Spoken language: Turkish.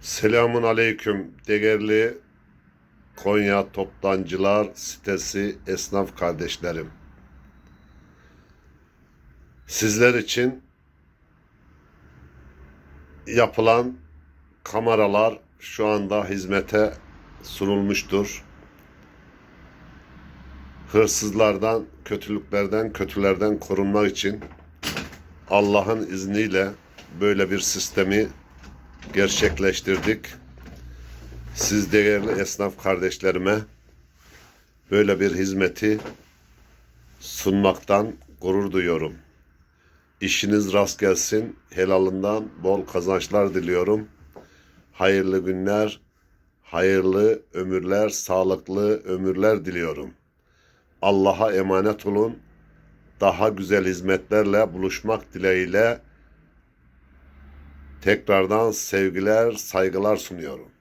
Selamun aleyküm değerli Konya Toptancılar sitesi esnaf kardeşlerim. Sizler için yapılan kameralar şu anda hizmete sunulmuştur. Hırsızlardan, kötülüklerden, kötülerden korunmak için Allah'ın izniyle böyle bir sistemi gerçekleştirdik. Siz değerli esnaf kardeşlerime böyle bir hizmeti sunmaktan gurur duyuyorum. İşiniz rast gelsin. Helalından bol kazançlar diliyorum. Hayırlı günler, hayırlı ömürler, sağlıklı ömürler diliyorum. Allah'a emanet olun. Daha güzel hizmetlerle buluşmak dileğiyle Tekrardan sevgiler, saygılar sunuyorum.